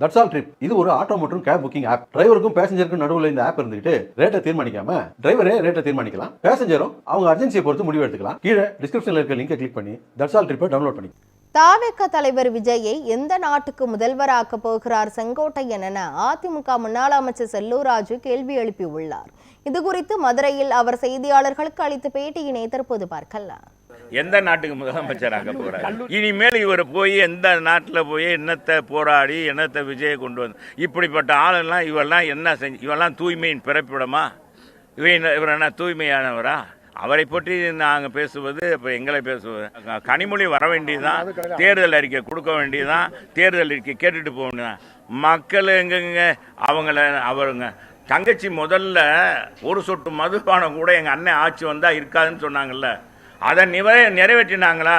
That's all trip இது ஒரு auto மற்றும் கேப் புக்கிங் ஆப் டிரைவருக்கும் பேசஞ்சருக்கும் நடுவில் இந்த ஆப் இருந்துட்டு ரேட்டை தீர்மானிக்காம டிரைவரே ரேட்டை தீர்மானிக்கலாம். பேசஞ்சரும் அவங்க அர்ஜென்சியை பொறுத்து முடிவு எடுத்துக்கலாம். கீழே டிஸ்கிரிப்ஷனில் இருக்க லிங்கை கிளிக் பண்ணி தட்ஸ் ஆல் ட்ரிப்பை டவுன்லோட் பண்ணி. தாவேக்க தலைவர் விஜயை எந்த நாட்டுக்கு முதல்வராக்க போகிறார் செங்கோட்டையன் என அதிமுக முன்னாள் அமைச்சர் செல்லூர் ராஜு கேள்வி எழுப்பியுள்ளார். இது குறித்து மதுரையில் அவர் செய்தியாளர்களுக்கு அளித்த பேட்டியினை தற்போது பார்க்கலாம். எந்த நாட்டுக்கு முதலமைச்சராக போறாரு? இனிமேல் இவர் போய் எந்த நாட்டில் போய் என்னத்தை போராடி என்னத்தை விஜயை கொண்டு வந்து இப்படிப்பட்ட ஆளெல்லாம் இவெல்லாம் என்ன செஞ்சு இவெல்லாம் தூய்மையின் பிறப்பிடமா? இவன் இவர் என்ன தூய்மையானவரா? அவரை பற்றி நாங்கள் பேசுவது இப்போ எங்களை பேசுவது கனிமொழி வர வேண்டியதுதான் தேர்தல் அறிக்கை கொடுக்க வேண்டியதுதான் தேர்தல் அறிக்கை கேட்டுட்டு போக வேண்டியதுதான். மக்கள் எங்கெங்க? அவங்கள அவருங்க. தங்கச்சி முதல்ல ஒரு சொட்டு மதுபானம் கூட எங்கள் அண்ணன் ஆட்சி வந்தால் இருக்காதுன்னு சொன்னாங்கல்ல. அதை நிவ நிறைவேற்றினாங்களா?